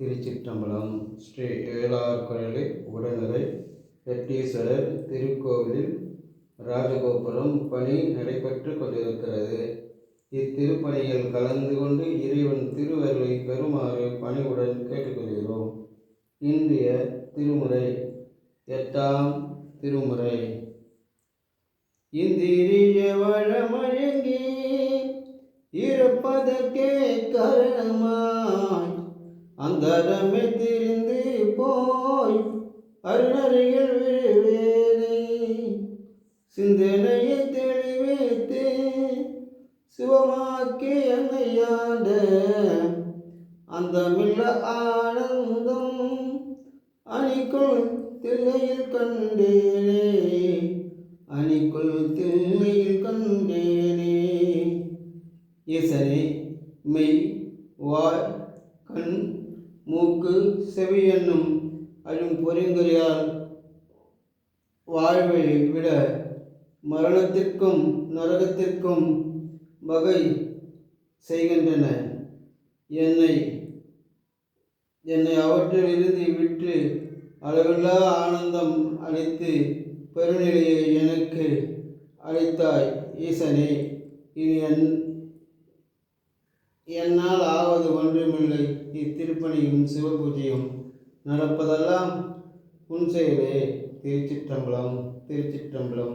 திருச்சிற்றம்பலம் ஸ்ரீ ஏழார் குரலில் வெட்டீஸ்வரர் திருக்கோவிலில் ராஜகோபுரம் பணி நடைபெற்று கொண்டிருக்கிறது. இத்திருப்பணியில் கலந்து கொண்டு இறைவன் திருவருளை பெறுமாறு பணிவுடன் கேட்டுக்கொள்கிறோம். இன்றைய திருமுறை எட்டாம் திருமுறை. இந்திரிய வளமழங்கி இருப்பதற்கே காரணமாய் அந்தரமே திரிந்து போய் அருணருகில் விழுவேனே. சிந்தனையை தெளிவித்து சிவமாக்கி என்னையாண்ட அந்தமில்ல ஆனந்தம் அணிக்குள் தில்லையில் கண்டேனே. அணிக்குள் தில்லையில் கண்டேனே. ஈசனே மெய் வாய் கண் மூக்கு செவி என்னும் அழும் பொறிங்குறியால் வாழ்வை விட மரணத்திற்கும் நரகத்திற்கும் வகை செய்கின்றன. என்னை என்னை அவற்றிலிருந்து விட்டு அளவில்லா ஆனந்தம் அளித்து பெருநிலையை எனக்கு அளித்தாய் ஈசனே. இனி என் என்னால் ஆவது ஒன்றுமில்லை. திருப்பணியும் சிவபூஜையும் நடப்பதெல்லாம் உன் செயலே. திருச்சிற்றம்பலம் திருச்சிற்றம்பலம்.